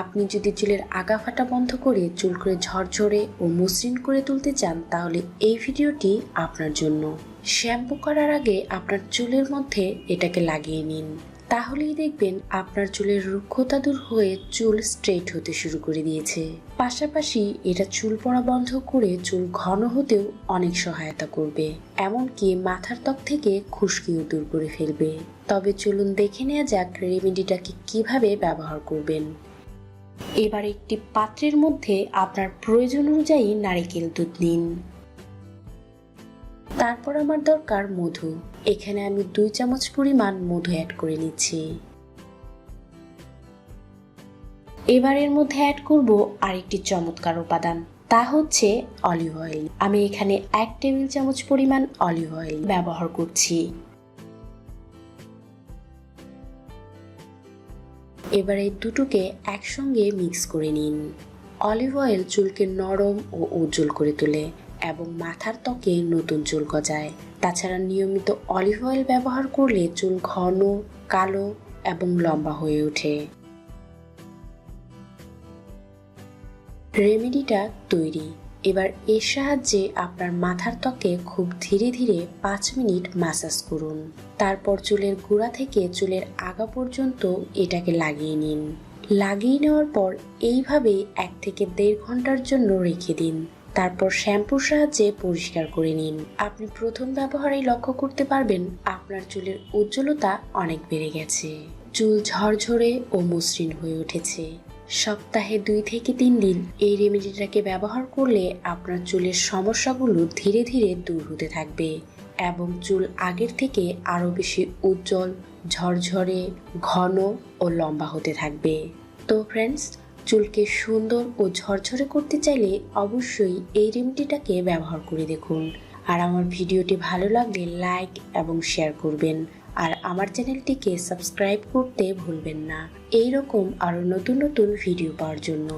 আপনি যদি চুলের আগা ফাটা বন্ধ করে চুল করে ঝরঝরে ও মসৃণ করে তুলতে চান, তাহলে এই ভিডিওটি আপনার জন্য। শ্যাম্পু করার আগে আপনার চুলের মধ্যে এটাকে লাগিয়ে নিন। তাহলেই দেখবেন আপনার চুলের রুক্ষতা দূর হয়ে চুল স্ট্রেট হতে শুরু করে দিয়েছে। পাশাপাশি এটা চুল পড়া বন্ধ করে চুল ঘন হতেও অনেক সহায়তা করবে। এমনকি মাথার ত্বক থেকে খুশকিও দূর করে ফেলবে। তবে চলুন দেখে নেওয়া যাক রেমেডিটাকে কীভাবে ব্যবহার করবেন। এবার একটি পাত্রের মধ্যে আপনার প্রয়োজন অনুযায়ী নারিকেল দুধ নিন। তারপর আমার দরকার মধু। এখানে আমি দুই চামচ পরিমাণ মধু অ্যাড করে নিচ্ছি। এবার এর মধ্যে অ্যাড করব আরেকটি চমৎকার উপাদান, তা হচ্ছে অলিভ অয়েল আমি এখানে এক টেবিল চামচ পরিমাণ অলিভ অয়েল ব্যবহার করছি। এবার এই দুটোকে একসঙ্গে মিক্স করে নিন। অলিভ অয়েল চুলকে নরম ও উজ্জ্বল করে তোলে এবং মাথার ত্বকে নতুন চুল গজায়। তাছাড়া নিয়মিত অলিভ অয়েল ব্যবহার করলে চুল ঘন, কালো এবং লম্বা হয়ে ওঠে। রেমেডিটা তৈরি। এবার এর সাহায্যে আপনার মাথার ত্বকে খুব ধীরে ধীরে পাঁচ মিনিট মাসাজ করুন। তারপর চুলের গোড়া থেকে চুলের আগা পর্যন্ত এটাকে লাগিয়ে নিন। লাগিয়ে নেওয়ার পর এইভাবে এক থেকে দেড় ঘণ্টার জন্য রেখে দিন। তারপর শ্যাম্পুর সাহায্যে পরিষ্কার করে নিন। আপনি প্রথম ব্যবহারেই লক্ষ্য করতে পারবেন আপনার চুলের উজ্জ্বলতা অনেক বেড়ে গেছে। চুল ঝরঝরে ও মসৃণ হয়ে উঠেছে। সপ্তাহে দুই থেকে তিন দিন এই রেমেডিটাকে ব্যবহার করলে আপনার চুলের সমস্যাগুলো ধীরে ধীরে দূর হতে থাকবে এবং চুল আগের থেকে আরও বেশি উজ্জ্বল, ঝরঝরে, ঘন ও লম্বা হতে থাকবে। তো ফ্রেন্ডস চুলকে সুন্দর ও ঝরঝরে করতে চাইলে অবশ্যই এই রেমেডিটাকে ব্যবহার করে দেখুন। আর আমার ভিডিওটি ভালো লাগলে লাইক এবং শেয়ার করবেন। আর আমার চ্যানেলটিকে সাবস্ক্রাইব করতে ভুলবেন না। এই রকম আরও নতুন নতুন ভিডিও পাওয়ার জন্য।